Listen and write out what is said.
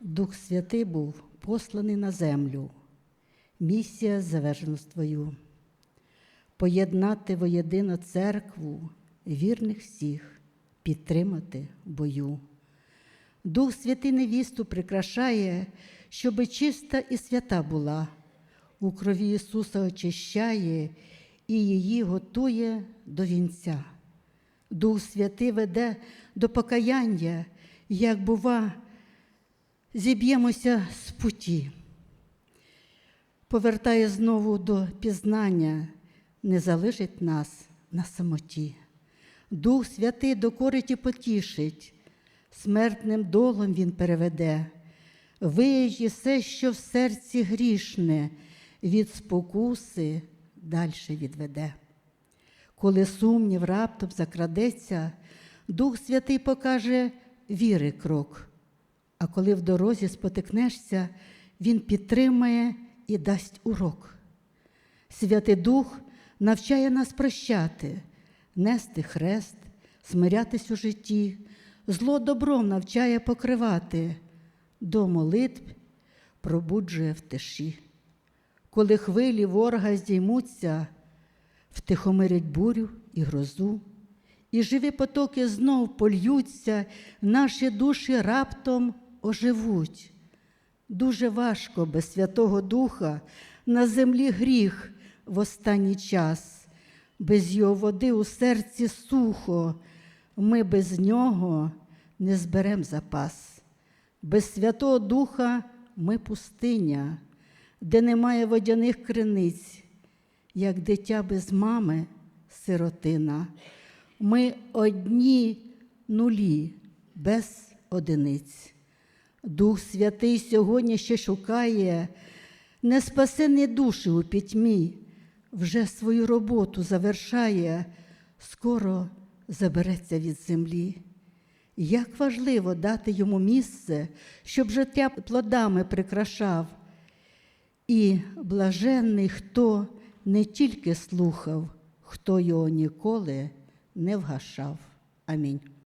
Дух Святий був посланий на землю. Місія завершена твою. Поєднати воєдино церкву, вірних всіх, підтримати бою. Дух Святий невісту прикрашає, щоби чиста і свята була, у крові Ісуса очищає і її готує до вінця. Дух Святий веде до покаяння, як бува, зіб'ємося з путі. Повертає знову до пізнання, не залишить нас на самоті. Дух Святий докорить і потішить, смертним долом Він переведе, виїжджі все, що в серці грішне, від спокуси дальше відведе. Коли сумнів раптом закрадеться, Дух Святий покаже віри крок. А коли в дорозі спотикнешся, Він підтримає і дасть урок. Святий Дух навчає нас прощати, нести хрест, смирятись у житті, зло добром навчає покривати, до молитв пробуджує в тиші. Коли хвилі ворога здіймуться, втихомирить бурю і грозу, і живі потоки знов польються, наші душі раптом оживуть. Дуже важко без Святого Духа на землі гріх в останній час, без його води у серці сухо, ми без нього не зберем запас. Без Святого Духа ми пустиня, де немає водяних криниць, як дитя без мами, сиротина. Ми одні нулі, без одиниць. Дух Святий сьогодні ще шукає неспасені душі у пітьмі, вже свою роботу завершає, скоро забереться від землі. Як важливо дати йому місце, щоб життя плодами прикрашав. І блаженний, хто не тільки слухав, хто його ніколи не вгашав. Амінь.